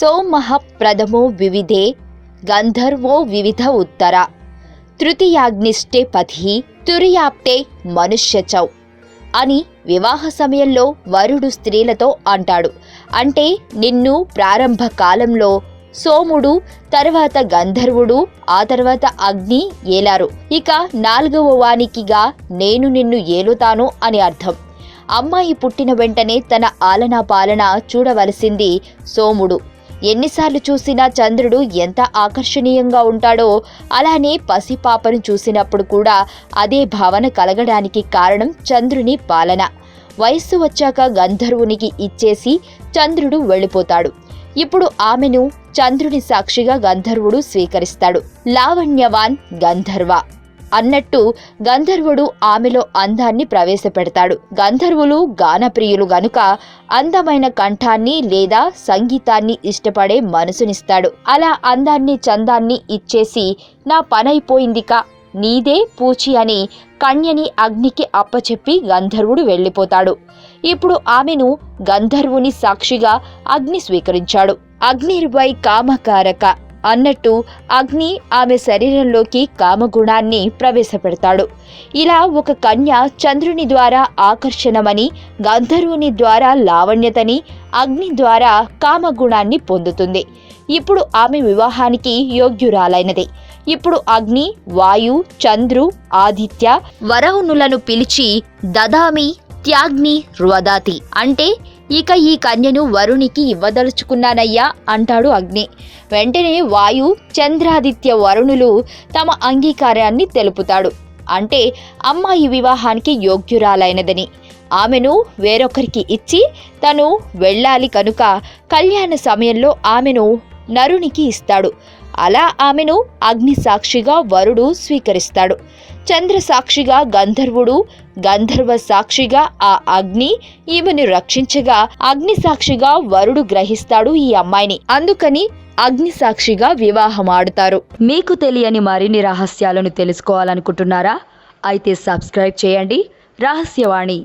సోమః ప్రథమో వివిధే గంధర్వో వివిధ ఉత్తర తృతీయాగ్నిష్టే పథి తురియాప్తే మనుష్యచౌ అని వివాహ సమయంలో వరుడు స్త్రీలతో అంటాడు అంటే నిన్ను ప్రారంభ కాలంలో సోముడు తర్వాత గంధర్వుడు ఆ తర్వాత అగ్ని ఏలారు ఇక నాలుగవ వానికిగా నేను నిన్ను ఏలుతాను అని అర్థం అమ్మాయి పుట్టిన వెంటనే తన ఆలనా పాలన చూడవలసింది సోముడు ఎన్నిసార్లు చూసినా చంద్రుడు ఎంత ఆకర్షణీయంగా ఉంటాడో అలానే పసిపాపను చూసినప్పుడు కూడా అదే భావన కలగడానికి కారణం చంద్రుని పాలన. వయస్సు వచ్చాక గంధర్వునికి ఇచ్చేసి చంద్రుడు వెళ్ళిపోతాడు. ఇప్పుడు ఆమెను చంద్రుని సాక్షిగా గంధర్వుడు స్వీకరిస్తాడు. లావణ్యవాన్ గంధర్వ అన్నట్టు గంధర్వుడు ఆమెలో అందాన్ని ప్రవేశపెడతాడు. గంధర్వులు గానప్రియులు గనుక అందమైన కంఠాన్ని లేదా సంగీతాన్ని ఇష్టపడే మనసునిస్తాడు. అలా అందాన్ని చందాన్ని ఇచ్చేసి నా పనైపోయిందిక నీదే పూచి అని కన్యని అగ్నికి అప్పచెప్పి గంధర్వుడు వెళ్ళిపోతాడు. ఇప్పుడు ఆమెను గంధర్వుని సాక్షిగా అగ్ని స్వీకరించాడు. అగ్నిర్వై కామకారక అన్నట్టు అగ్ని ఆమె శరీరంలోకి కామగుణాన్ని ప్రవేశపెడతాడు. ఇలా ఒక కన్య చంద్రుని ద్వారా ఆకర్షణమని గంధర్వుని ద్వారా లావణ్యతని అగ్ని ద్వారా కామగుణాన్ని పొందుతుంది. ఇప్పుడు ఆమె వివాహానికి యోగ్యురాలైనది. ఇప్పుడు అగ్ని వాయు చంద్రు ఆదిత్య వరవునులను పిలిచి దదామి త్యాగ్ని రువదాతి అంటే ఇక ఈ కన్యను వరునికి ఇవ్వదలుచుకున్నానయ్యా అంటాడు అగ్ని. వెంటనే వాయు చంద్రాదిత్య వరుణులు తమ అంగీకారాన్ని తెలుపుతాడు. అంటే అమ్మాయి వివాహానికి యోగ్యురాలైనదని. ఆమెను వేరొకరికి ఇచ్చి తను వెళ్ళాలి కనుక కళ్యాణ సమయంలో ఆమెను నరునికి ఇస్తాడు. అలా ఆమెను అగ్ని సాక్షిగా వరుడు స్వీకరిస్తాడు. చంద్ర సాక్షిగా గంధర్వుడు గంధర్వ సాక్షిగా ఆ అగ్ని ఈమెను రక్షించగా అగ్ని సాక్షిగా వరుడు గ్రహిస్తాడు ఈ అమ్మాయిని. అందుకని అగ్ని సాక్షిగా వివాహం ఆడతారు మీకు తెలియని మరిన్ని రహస్యాలను తెలుసుకోవాలనుకుంటున్నారా? అయితే సబ్స్క్రైబ్ చేయండి. రహస్యవాణి